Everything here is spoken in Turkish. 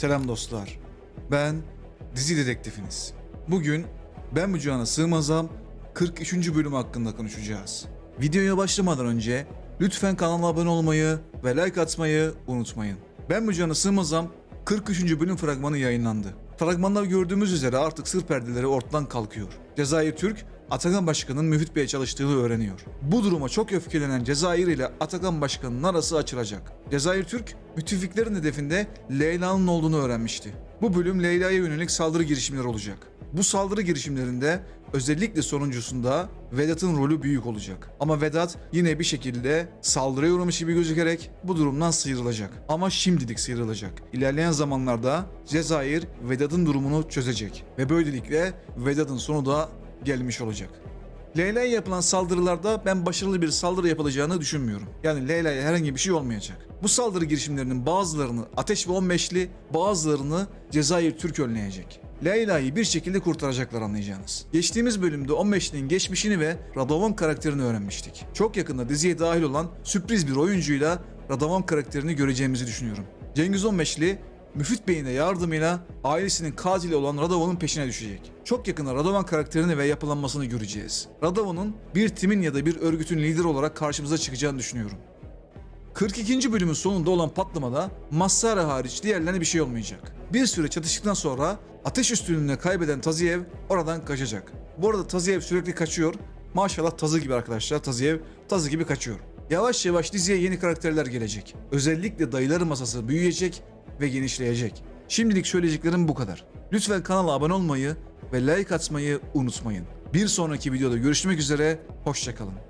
Selam dostlar. Ben dizi dedektifiniz. Bugün Ben Bu Cihana Sığmazam 43. bölüm hakkında konuşacağız. Videoya başlamadan önce lütfen kanala abone olmayı ve like atmayı unutmayın. Ben Bu Cihana Sığmazam 43. bölüm fragmanı yayınlandı. Fragmanda gördüğümüz üzere artık sır perdeleri ortadan kalkıyor. Cezayir Türk, Atakan Başkan'ın Müfit Bey'e çalıştığını öğreniyor. Bu duruma çok öfkelenen Cezayir ile Atakan Başkan'ın arası açılacak. Cezayir Türk, müttefiklerin hedefinde Leyla'nın olduğunu öğrenmişti. Bu bölüm Leyla'ya yönelik saldırı girişimleri olacak. Bu saldırı girişimlerinde özellikle sonuncusunda Vedat'ın rolü büyük olacak. Ama Vedat yine bir şekilde saldırıya uğramış gibi gözükerek bu durumdan sıyrılacak. Ama şimdilik sıyrılacak. İlerleyen zamanlarda Cezayir Vedat'ın durumunu çözecek. Ve böylelikle Vedat'ın sonu da gelmiş olacak. Leyla'ya yapılan saldırılarda ben başarılı bir saldırı yapılacağını düşünmüyorum. Yani Leyla'ya herhangi bir şey olmayacak. Bu saldırı girişimlerinin bazılarını Ateş ve 15'li, bazılarını Cezayir Türk önleyecek. Leyla'yı bir şekilde kurtaracaklar anlayacağınız. Geçtiğimiz bölümde 15'linin geçmişini ve Radovan karakterini öğrenmiştik. Çok yakında diziye dahil olan sürpriz bir oyuncuyla Radovan karakterini göreceğimizi düşünüyorum. Cengiz 15'li Müfit Bey'in de yardımıyla ailesinin katili olan Radovan'ın peşine düşecek. Çok yakında Radovan karakterini ve yapılanmasını göreceğiz. Radovan'ın bir timin ya da bir örgütün lideri olarak karşımıza çıkacağını düşünüyorum. 42. bölümün sonunda olan patlamada Massara hariç diğerlerine bir şey olmayacak. Bir süre çatıştıktan sonra ateş üstünlüğünü kaybeden Taziyev oradan kaçacak. Bu arada Taziyev sürekli kaçıyor. Maşallah Tazı gibi arkadaşlar. Taziyev Tazı gibi kaçıyor. Yavaş yavaş diziye yeni karakterler gelecek. Özellikle dayıları masası büyüyecek ve genişleyecek. Şimdilik söyleyeceklerim bu kadar. Lütfen kanala abone olmayı ve like atmayı unutmayın. Bir sonraki videoda görüşmek üzere, hoşçakalın.